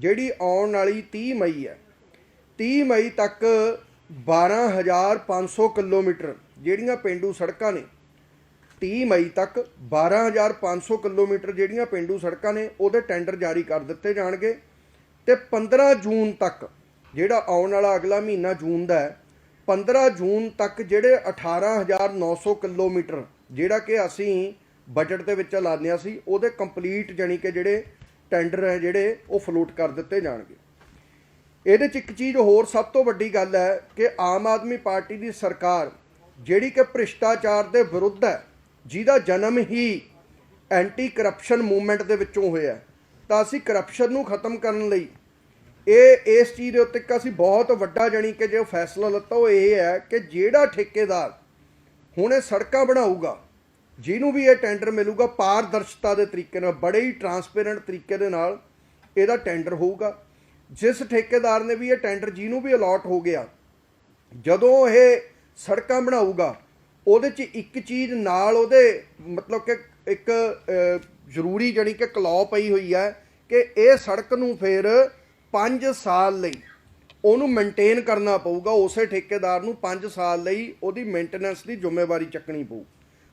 ਜਿਹੜੀ ਆਉਣ ਵਾਲੀ 30 ਮਈ ਹੈ 30 ਮਈ ਤੱਕ 12500 ਕਿਲੋਮੀਟਰ ਜਿਹੜੀਆਂ ਪਿੰਡੂ ਸੜਕਾਂ ਨੇ 30 ਮਈ ਤੱਕ 12500 ਕਿਲੋਮੀਟਰ ਜਿਹੜੀਆਂ ਪਿੰਡੂ ਸੜਕਾਂ ਨੇ, ਉਹਦੇ ਟੈਂਡਰ ਜਾਰੀ ਕਰ ਦਿੱਤੇ ਜਾਣਗੇ ਤੇ 15 ਜੂਨ ਤੱਕ ਜਿਹੜਾ ਆਉਣ ਵਾਲਾ ਅਗਲਾ ਮਹੀਨਾ ਜੂਨ ਦਾ ਹੈ 15 ਜੂਨ ਤੱਕ ਜਿਹੜੇ 18900 ਕਿਲੋਮੀਟਰ ਜਿਹੜਾ ਕਿ ਅਸੀਂ ਬਜਟ ਦੇ ਵਿੱਚ ਲਾਦਿਆ ਸੀ, ਉਹਦੇ ਕੰਪਲੀਟ ਜਾਨੀ ਕਿ ਜਿਹੜੇ ਟੈਂਡਰ ਹੈ ਜਿਹੜੇ ਉਹ ਫਲੋਟ ਕਰ ਦਿੱਤੇ ਜਾਣਗੇ। ਇਹਦੇ ਚ ਇੱਕ ਚੀਜ਼ ਹੋਰ ਸਭ ਤੋਂ ਵੱਡੀ ਗੱਲ ਹੈ ਕਿ ਆਮ ਆਦਮੀ ਪਾਰਟੀ ਦੀ ਸਰਕਾਰ ਜਿਹੜੀ ਕਿ ਭ੍ਰਿਸ਼ਟਾਚਾਰ ਦੇ ਵਿਰੁੱਧ ਹੈ, ਜਿਹਦਾ ਜਨਮ ਹੀ ਐਂਟੀ ਕਰਪਸ਼ਨ ਮੂਵਮੈਂਟ ਦੇ ਵਿੱਚੋਂ ਹੋਇਆ ਤਾਂ ਅਸੀਂ ਕਰਪਸ਼ਨ ਨੂੰ ਖਤਮ ਕਰਨ ਲਈ ਇਹ, ਇਸ ਚੀਜ਼ ਦੇ ਉੱਤੇ ਇੱਕ ਅਸੀਂ ਬਹੁਤ ਵੱਡਾ ਜਾਣੀ ਕਿ ਜੋ ਫੈਸਲਾ ਲੱਤਾ ਉਹ ਇਹ ਹੈ ਕਿ ਜਿਹੜਾ ਠੇਕੇਦਾਰ ਹੁਣ ਇਹ ਸੜਕਾਂ ਬਣਾਊਗਾ ਜਿਹਨੂੰ ਵੀ ਇਹ ਟੈਂਡਰ ਮਿਲੂਗਾ, ਪਾਰਦਰਸ਼ਤਾ ਦੇ ਤਰੀਕੇ ਨਾਲ, ਬੜੇ ਹੀ ਟਰਾਂਸਪੇਰੈਂਟ ਤਰੀਕੇ ਦੇ ਨਾਲ ਇਹਦਾ ਟੈਂਡਰ ਹੋਊਗਾ। ਜਿਸ ਠੇਕੇਦਾਰ ਨੇ ਵੀ ਇਹ ਟੈਂਡਰ ਜਿਹਨੂੰ ਵੀ ਅਲਾਟ ਹੋ ਗਿਆ, ਜਦੋਂ ਇਹ ਸੜਕਾਂ ਬਣਾਊਗਾ, ਉਹਦੇ 'ਚ ਇੱਕ ਚੀਜ਼ ਨਾਲ ਉਹਦੇ ਮਤਲਬ ਕਿ ਇੱਕ ਜ਼ਰੂਰੀ ਜਿਹੜੀ ਕਿ ਕਲੌ ਪਈ ਹੋਈ ਹੈ ਕਿ ਇਹ ਸੜਕ ਨੂੰ ਫਿਰ 5 ਸਾਲ ਲਈ ਉਹਨੂੰ ਮੇਨਟੇਨ ਕਰਨਾ ਪਊਗਾ, ਉਸੇ ਠੇਕੇਦਾਰ ਨੂੰ 5 ਸਾਲ ਲਈ ਉਹਦੀ ਮੇਨਟੇਨੈਂਸ ਦੀ ਜ਼ਿੰਮੇਵਾਰੀ ਚੱਕਣੀ ਪਊ।